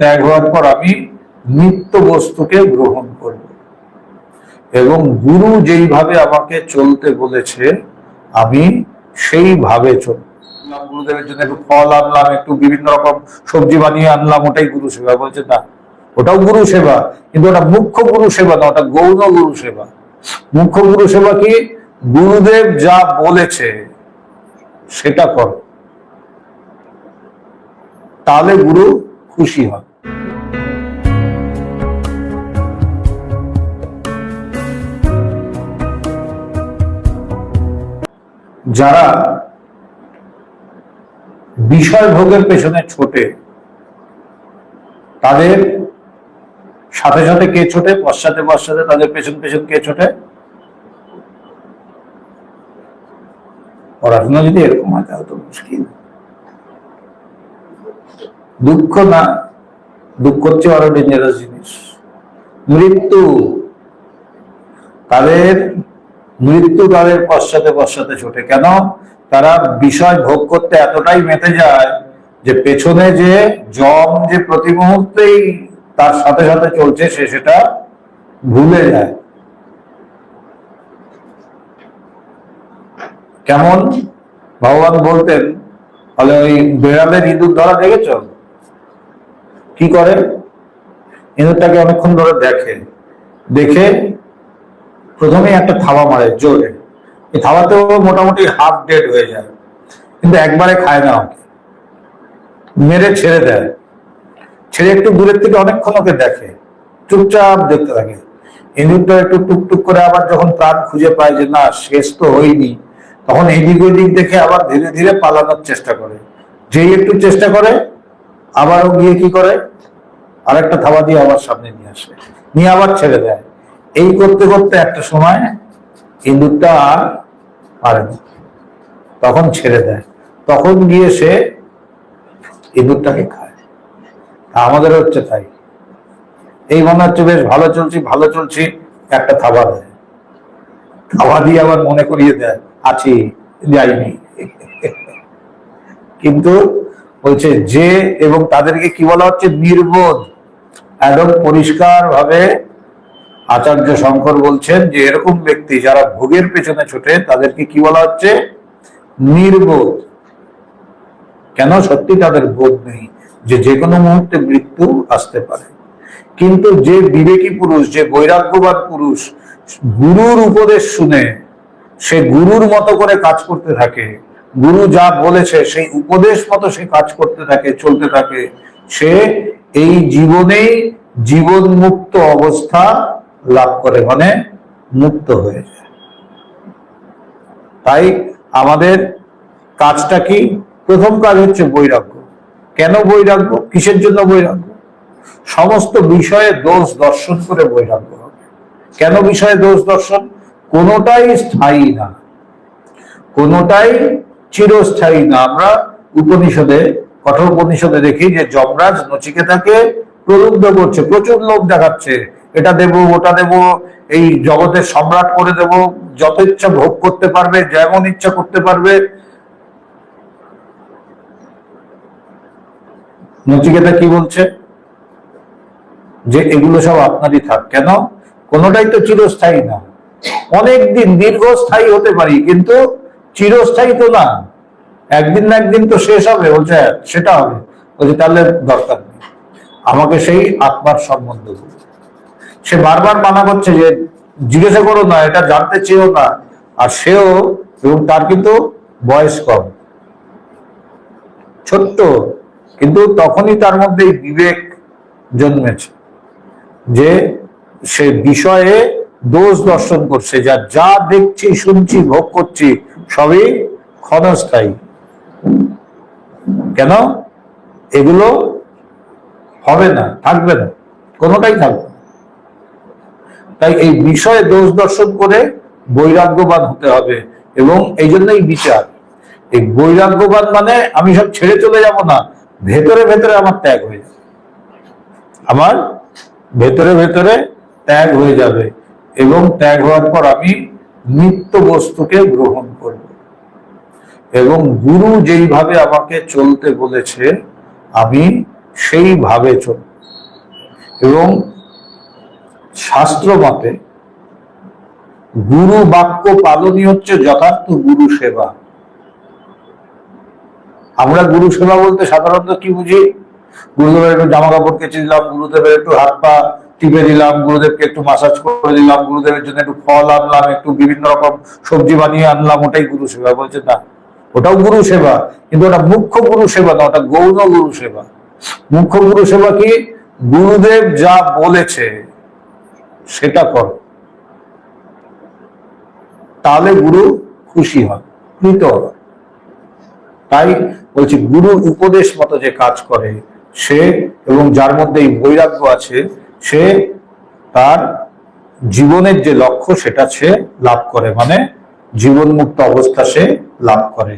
ত্যাগ হওয়ার পর আমি নিত্য বস্তুকে গ্রহণ করব। এবং গুরু যেইভাবে আমাকে চলতে বলেছে, আমি সেইভাবে চলব। গুরুদেবের জন্য একটু ফল আনলাম, একটু বিভিন্ন রকম সবজি বানিয়ে আনলাম, ওটাই গুরু সেবা। বলছে, না, ওটাও গুরু সেবা, কিন্তু ওটা মুখ্য গুরু সেবা না, ওটা গৌণ গুরু সেবা। মুখ্য গুরু সেবা কি? গুরুদেব যা বলেছে, সেটা করো। তাহলে গুরু খুশি হয় যারা বিষয় ভোগের পেছনে ছোটে, তাদের সাথে সাথে কে ছোটে, পশ্চাতে পশ্চাতে তাদের পেছন পেছন কে ছোটে? পড়াশোনা যদি এরকম হয় তাহলে তো মুশকিল। দুঃখ না, দুঃখ হচ্ছে আরও ডেঞ্জারাস জিনিস। মৃত্যু, তাদের মৃত্যু তাদের পশ্চাতে পশ্চাতে ছোটে। কেন? তারা বিষয় ভোগ করতে এতটাই মেতে যায় যে পেছনে যে জম যে প্রতি মুহূর্তেই তার সাথে সাথে চলছে, সে সেটা ভুলে যায়। কেমন? ভগবান বলতেন, তাহলে ওই বেড়ালের ইঁদুর ধরা দেখেছ? কি করে? ইঁদুরটাকে অনেকক্ষণ ধরে দেখে। দেখে প্রথমেই একটা থাবা মারে জোরে। এই থাবাতেও মোটামুটি হাফ ডেড হয়ে যায়। কিন্তু একবারে খায় না ওকে। মেরে ছেড়ে দেয়। ছেড়ে একটু দূরের থেকে অনেকক্ষণ ওকে দেখে। চুপচাপ দেখতে থাকে। ইঁদুরটা একটু টুকটুক করে আবার যখন প্রাণ খুঁজে পায় যে না, শেষ তো হয়নি, তখন এদিক ওদিক দেখে আবার ধীরে ধীরে পালানোর চেষ্টা করে। যেই একটু চেষ্টা করে, আবারও গিয়ে কি করে? আরেকটা থাবা দিয়ে আবার সামনে নিয়ে আসে। নিয়ে আবার ছেড়ে দেয়। এই করতে করতে একটা সময় ইঁদুরটা আর পারে না। তখন ছেড়ে দেয়। তখন গিয়ে সে ইঁদুরটাকে খায়। আমাদের হচ্ছে তাই। এই মনে হচ্ছে বেশ ভালো চলছি ভালো চলছি, একটা থাবা দেয়। থাবা দিয়ে আবার মনে করিয়ে দেয়, আছি, যাইনি। কিন্তু বলছে, যে এবং তাদেরকে কি বলা হচ্ছে? নির্বোধ। একদম পরিষ্কার ভাবে আচার্য শঙ্কর বলছেন যে, এরকম ব্যক্তি যারা ভোগের পেছনে ছোটে, তাদেরকে কি বলা হচ্ছে? নির্বোধ। কেন? সত্যি তাদের বোধ নেই যে যে কোনো মুহূর্তে মৃত্যু আসতে পারে। কিন্তু যে বিবেকী পুরুষ, যে বৈরাগ্যবান পুরুষ, গুরুর উপদেশ শুনে সে গুরুর মতো করে কাজ করতে থাকে, গুরু যা বলেছে, সেই উপদেশ মতো সে কাজ করতে থাকে, চলতে থাকে, সে এই জীবনেই জীবন মুক্ত অবস্থা লাভ করে মানে মুক্ত হয়ে তাই আমাদের কাজটা কি? প্রথম কাজ হচ্ছে বৈরাগ্য। কেন বৈরাগ্য? কিসের জন্য বৈরাগ্য? সমস্ত বিষয়ে দোষ দর্শন করে বৈরাগ্য কেন বিষয়ে দোষ দর্শন? কোনোটাই স্থায়ী না। কোনোটাই চিরস্থায়ী না। আমরা উপনিষদে, কঠোর উপনিষদে দেখি যে যমরাজ নচিকেতাকে প্রলুব্ধ করছে, প্রচুর লোভ দেখাচ্ছে। এটা দেব, ওটা দেব, এই জগতের সম্রাট করে দেব, যত ইচ্ছা ভোগ করতে পারবে, যেমন ইচ্ছা করতে পারবে। নচিকেতা কি বলছে? যে এগুলো সব আপনারই থাক। কেন? কোনোটাই তো চিরস্থায়ী না। অনেক দিন দীর্ঘস্থায়ী হতে পারি, কিন্তু চিরস্থায়ী তো না। একদিন না একদিন তো শেষ হবে, বলছে, সেটা হবে। বলছে, তাহলে দরকার নেই। আমাকে সেই আত্মার সম্বন্ধ সে বারবার মানা করছে যে জিজ্ঞাসা করো না, এটা জানতে চেয়েও না। আর সেও এবং তার কিন্তু বয়স কম। ছোট্ট, কিন্তু তখনই তার মধ্যে বিবেক জন্মেছে যে সে বিষয়ে দোষ দর্শন করছে। যা যা দেখছি, শুনছি, ভোগ করছি, সবই ক্ষণস্থায়ী। কেন? এগুলো হবে না, থাকবে না, কোনোটাই থাকবে। তাই এই বিষয়ে দোষ দর্শন করে বৈরাগ্যবান হতে হবে এবং এই জন্যই বিচার। এই বৈরাগ্যবান মানে আমি সব ছেড়ে চলে যাব না, ভেতরে ভেতরে আমার ত্যাগ হয়ে যাবে। আমার ভেতরে ভেতরে ত্যাগ হয়ে যাবে এবং ত্যাগ হওয়ার পর আমি নিত্য বস্তুকে গ্রহণ করব। এবং গুরু যেইভাবে আমাকে চলতে বলেছে, আমি সেইভাবে চলব। এবং শাস্ত্র মতে, গুরু বাক্য পালনই হচ্ছে যথার্থ গুরু সেবা। আমরা গুরু সেবা বলতে সাধারণত কি বুঝি? গুরুদেবের একটু জামা কাপড় কেচে দিলাম, গুরুদেবের একটু হাত পা টিপে দিলাম, গুরুদেবকে একটু মাসাজ করে দিলাম, গুরুদেবের জন্য একটু ফল আনলাম, একটু বিভিন্ন রকম সবজি বানিয়ে আনলাম, ওটাই গুরু সেবা। বলছে, না, ওটাও গুরু সেবা, কিন্তু ওটা মুখ্য গুরু সেবা না, ওটা গৌণ গুরু সেবা। মুখ্য গুরু সেবা কি? গুরুদেব যা বলেছে সেটা করো। তাহলে গুরু খুশি হন কৃত তাই বলছি, গুরু উপদেশ মতো যে কাজ করে, সে এবং যার মধ্যে এই বৈরাগ্য আছে, সে তার জীবনের যে লক্ষ্য, সেটা সে লাভ করে। মানে জীবন মুক্ত অবস্থা সে লাভ করে।